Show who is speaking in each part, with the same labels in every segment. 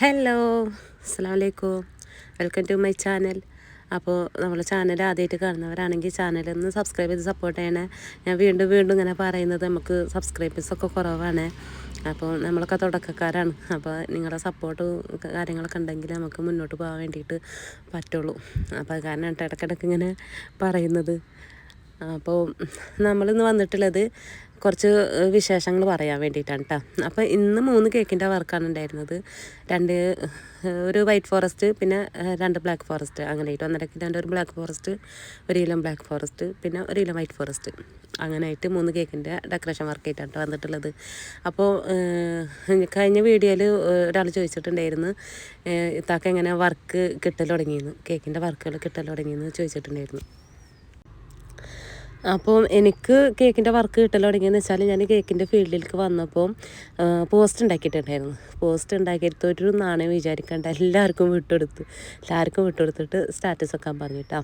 Speaker 1: Hello അസ്സാം വലൈക്കും welcome to my channel അപ്പോൾ നമ്മൾ ചാനൽ ആദ്യമായിട്ട് കാണുന്നവരാണെങ്കിൽ ചാനലൊന്ന് സബ്സ്ക്രൈബ് ചെയ്ത് സപ്പോർട്ട് ചെയ്യണേ. ഞാൻ വീണ്ടും വീണ്ടും ഇങ്ങനെ പറയുന്നത് നമുക്ക് സബ്സ്ക്രൈബേഴ്സൊക്കെ കുറവാണ്. അപ്പോൾ നമ്മളൊക്കെ തുടക്കക്കാരാണ്. അപ്പോൾ നിങ്ങളുടെ സപ്പോർട്ട് കാര്യങ്ങളൊക്കെ ഉണ്ടെങ്കിൽ നമുക്ക് മുന്നോട്ട് പോകാൻ വേണ്ടിയിട്ട് പറ്റുള്ളൂ. അപ്പോൾ അത് കാരണം ഇടയ്ക്കിടയ്ക്ക് ഇങ്ങനെ പറയുന്നത്. അപ്പോൾ നമ്മളിന്ന് വന്നിട്ടുള്ളത് കുറച്ച് വിശേഷങ്ങൾ പറയാൻ വേണ്ടിയിട്ടാണ് കേട്ടോ അപ്പോൾ ഇന്ന് മൂന്ന് കേക്കിന്റെ വർക്കാണ് ഉണ്ടായിരുന്നത്. രണ്ട് ഒരു വൈറ്റ് ഫോറസ്റ്റ് പിന്നെ രണ്ട് ബ്ലാക്ക് ഫോറസ്റ്റ്. അങ്ങനെ ആയിട്ട് ഒന്നര കിലോന്റെ ഒരു ബ്ലാക്ക് ഫോറസ്റ്റ് ഒരു കിലോ ബ്ലാക്ക് ഫോറസ്റ്റ് പിന്നെ ഒരു കിലോ വൈറ്റ് ഫോറസ്റ്റ്. അങ്ങനെ ആയിട്ട് മൂന്ന് കേക്കിന്റെ ഡെക്കറേഷൻ വർക്കായിട്ടാണ് വന്നിട്ടുള്ളത്. അപ്പോൾ കഴിഞ്ഞ വീഡിയോയിൽ ഒരാൾ ചോദിച്ചിട്ടുണ്ടായിരുന്നു ഇത്താക്ക് എങ്ങനെ വർക്ക് കിട്ടൽ തുടങ്ങിയെന്ന് കേക്കിന്റെ വർക്കുകൾ കിട്ടൽ തുടങ്ങിയെന്ന് ചോദിച്ചിട്ടുണ്ടായിരുന്നു. അപ്പോൾ എനിക്ക് കേക്കിന്റെ വർക്ക് കിട്ടൽ തുടങ്ങിയെന്ന് വെച്ചാൽ ഞാൻ കേക്കിന്റെ ഫീൽഡിലേക്ക് വന്നപ്പോൾ പോസ്റ്റ് ഉണ്ടാക്കിയിട്ടുണ്ടായിരുന്നു. പോസ്റ്റ് ഉണ്ടാക്കിയെടുത്തൊരു നാണയം വിചാരിക്കേണ്ട എല്ലാവർക്കും വിട്ടുകൊടുത്തു എല്ലാവർക്കും വിട്ടുകൊടുത്തിട്ട് സ്റ്റാറ്റസ് വെക്കാൻ പറഞ്ഞിട്ടാ.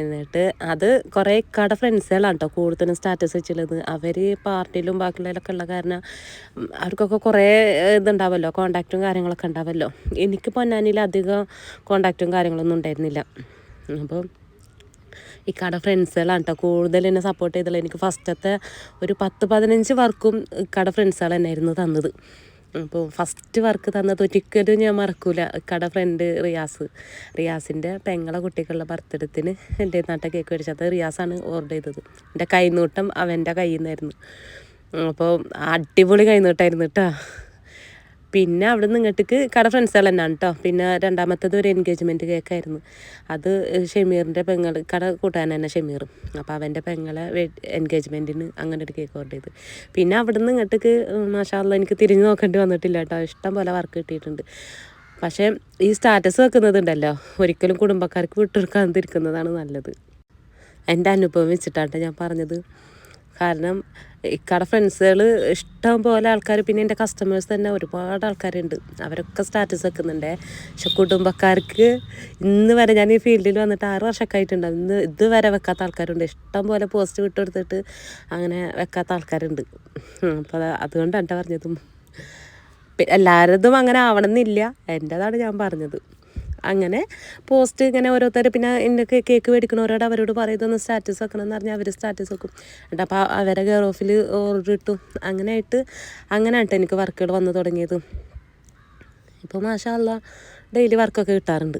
Speaker 1: എന്നിട്ട് അത് കുറേ കട ഫ്രണ്ട്സുകളാണ് കേട്ടോ കൂടുതലും സ്റ്റാറ്റസ് വെച്ചുള്ളത് അവർ പാർട്ടിയിലും ബാക്കിയുള്ളതിലൊക്കെ ഉള്ള കാരണം അവർക്കൊക്കെ കുറേ ഇതുണ്ടാവല്ലോ കോണ്ടാക്റ്റും കാര്യങ്ങളൊക്കെ ഉണ്ടാവുമല്ലോ എനിക്ക് പൊന്നാനിയിൽ അധികം കോണ്ടാക്റ്റും കാര്യങ്ങളൊന്നും ഉണ്ടായിരുന്നില്ല. അപ്പോൾ ഇക്കാടെ ഫ്രണ്ട്സുകളാണ് കേട്ടോ കൂടുതൽ എന്നെ സപ്പോർട്ട് ചെയ്തുള്ള എനിക്ക് ഫസ്റ്റത്തെ ഒരു പത്ത് പതിനഞ്ച് വർക്കും ഇക്കാടെ ഫ്രണ്ട്സുകൾ തന്നെയായിരുന്നു തന്നത്. അപ്പോൾ ഫസ്റ്റ് വർക്ക് തന്നത് ഒരിക്കലും ഞാൻ മറക്കൂല. കട ഫ്രണ്ട് റിയാസ്. റിയാസിന്റെ പെങ്ങളെ കുട്ടികളുടെ ബർത്ത്ഡേത്തിന് എന്റെ നാട്ടെ കേക്ക് മേടിച്ചത് റിയാസാണ് ഓർഡർ ചെയ്തത്. എന്റെ കൈനൂട്ടം അവന്റെ കയ്യിൽ നിന്നായിരുന്നു അപ്പോൾ അടിപൊളി കൈനൂട്ടായിരുന്നു കേട്ടോ പിന്നെ അവിടെ നിന്ന് ഇങ്ങോട്ടേക്ക് കട ഫ്രണ്ട്സുകൾ തന്നെയാണ് കേട്ടോ പിന്നെ രണ്ടാമത്തത് ഒരു എൻഗേജ്മെന്റ് കേക്കായിരുന്നു അത് ഷമീറിന്റെ പെങ്ങൾ കട കൂട്ടാൻ തന്നെ ഷമീർ അപ്പോൾ അവന്റെ പെങ്ങളെ എൻഗേജ്മെന്റിന് അങ്ങനെ ഒരു കേക്ക് ഓർഡർ ചെയ്ത്. പിന്നെ അവിടെ നിന്ന് ഇങ്ങോട്ടേക്ക് മാഷാല്ല എനിക്ക് തിരിഞ്ഞു നോക്കേണ്ടി വന്നിട്ടില്ല കേട്ടോ ഇഷ്ടം പോലെ വർക്ക് കിട്ടിയിട്ടുണ്ട്. പക്ഷേ ഈ സ്റ്റാറ്റസ് വെക്കുന്നതുണ്ടല്ലോ. ഒരിക്കലും കുടുംബക്കാർക്ക് വിട്ടുകൊടുക്കാതിരിക്കുന്നതാണ് നല്ലത്. എന്റെ അനുഭവം വെച്ചിട്ടാണ് ഞാൻ പറഞ്ഞത്. കാരണം ഇക്കടെ ഫ്രണ്ട്സുകൾ ഇഷ്ടം പോലെ ആൾക്കാർ പിന്നെ എന്റെ കസ്റ്റമേഴ്സ് തന്നെ ഒരുപാട് ആൾക്കാരുണ്ട്. അവരൊക്കെ സ്റ്റാറ്റസ് വെക്കുന്നുണ്ട്. പക്ഷെ കുടുംബക്കാർക്ക് ഇന്ന് വരെ ഞാൻ ഈ ഫീൽഡിൽ വന്നിട്ട് ആറ് വർഷമൊക്കെ ആയിട്ടുണ്ട് ഇന്ന് ഇതുവരെ വെക്കാത്ത ആൾക്കാരുണ്ട്. ഇഷ്ടം പോലെ പോസ്റ്റ് വിട്ട് വിട്ടുകൊടുത്തിട്ട് അങ്ങനെ വെക്കാത്ത ആൾക്കാരുണ്ട്. അപ്പോൾ അതുകൊണ്ടാണ് പറഞ്ഞതും. എല്ലാവരതും അങ്ങനെ ആവണമെന്നില്ല എന്റെതാണ് ഞാൻ പറഞ്ഞത്. അങ്ങനെ പോസ്റ്റ് ഇങ്ങനെ ഓരോരുത്തർ പിന്നെ എന്റെ കേക്ക് മേടിക്കണവരോട് അവരോട് പറയുന്നൊന്ന് സ്റ്റാറ്റസ് വെക്കണം എന്ന് പറഞ്ഞാൽ അവർ സ്റ്റാറ്റസ് വെക്കും. എന്നിട്ട് അപ്പോൾ അവരെ കെയർ ഓഫിൽ ഓർഡർ ഇട്ടു. അങ്ങനെ ആയിട്ട് അങ്ങനെ എനിക്ക് വർക്കുകൾ വന്നു തുടങ്ങിയത്. ഇപ്പോൾ മാഷാല്ല ഡെയിലി വർക്കൊക്കെ കിട്ടാറുണ്ട്.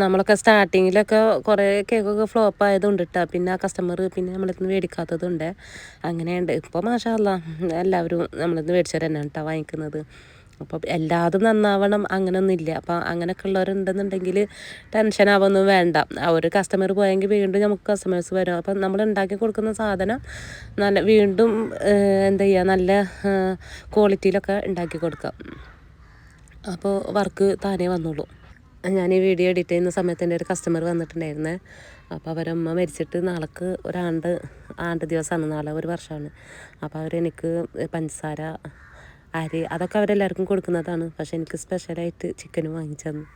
Speaker 1: നമ്മളൊക്കെ സ്റ്റാർട്ടിങ്ങിലൊക്കെ കുറേ കേക്കൊക്കെ ഫ്ലോപ്പ് ആയതുകൊണ്ട് കേട്ടോ പിന്നെ ആ കസ്റ്റമർ പിന്നെ നമ്മളിന്ന് മേടിക്കാത്തതുണ്ട്. അങ്ങനെയുണ്ട്. ഇപ്പോൾ മാഷാല്ല എല്ലാവരും നമ്മളിന്ന് മേടിച്ചവരെന്നെ കേട്ടോ വാങ്ങിക്കുന്നത്. അപ്പം എല്ലാതും നന്നാവണം അങ്ങനെയൊന്നുമില്ല അപ്പോൾ അങ്ങനെയൊക്കെ ഉള്ളവരുണ്ടെന്നുണ്ടെങ്കിൽ ടെൻഷൻ ആവൊന്നും വേണ്ട. ഒരു കസ്റ്റമർ പോയെങ്കിൽ വീണ്ടും നമുക്ക് കസ്റ്റമേഴ്സ് വരും. അപ്പം നമ്മൾ ഉണ്ടാക്കി കൊടുക്കുന്ന സാധനം നല്ല വീണ്ടും എന്താ ചെയ്യുക നല്ല ക്വാളിറ്റിയിലൊക്കെ ഉണ്ടാക്കി കൊടുക്കാം. അപ്പോൾ വർക്ക് താനേ വന്നോളൂ. ഞാൻ ഈ വീഡിയോ എഡിറ്റ് ചെയ്യുന്ന സമയത്ത് എന്റെ ഒരു കസ്റ്റമർ വന്നിട്ടുണ്ടായിരുന്നേ. അപ്പോൾ അവരമ്മ മരിച്ചിട്ട് നാളേക്ക് ഒരാണ്ട് ആണ്ട് ദിവസമാണ് നാളെ ഒരു വർഷമാണ്. അപ്പോൾ അവരെനിക്ക് പഞ്ചസാര അരി അതൊക്കെ അവരെല്ലാവർക്കും കൊടുക്കുന്നതാണ്. പക്ഷെ എനിക്ക് സ്പെഷ്യലായിട്ട് ചിക്കനും വാങ്ങിച്ചു തന്നു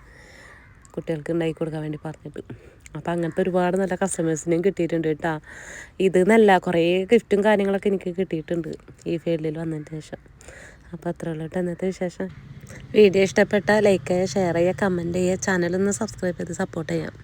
Speaker 1: കുട്ടികൾക്ക് ഉണ്ടാക്കി കൊടുക്കാൻ വേണ്ടി പറഞ്ഞിട്ട്. അപ്പം അങ്ങനത്തെ ഒരുപാട് നല്ല കസ്റ്റമേഴ്സിനെയും കിട്ടിയിട്ടുണ്ട് കേട്ടോ. ഇത് നല്ല കുറേ ഗിഫ്റ്റും കാര്യങ്ങളൊക്കെ എനിക്ക് കിട്ടിയിട്ടുണ്ട് ഈ ഫീൽഡിൽ വന്നതിന് ശേഷം. അപ്പോൾ അത്ര ഉള്ളൂ കേട്ടോ ഇന്നത്തെ വിശേഷം. വീഡിയോ ഇഷ്ടപ്പെട്ടാൽ ലൈക്ക് ചെയ്യുക ഷെയർ ചെയ്യുക കമന്റ് ചെയ്യുക ചാനലൊന്ന് സബ്സ്ക്രൈബ് ചെയ്ത് സപ്പോർട്ട് ചെയ്യാം.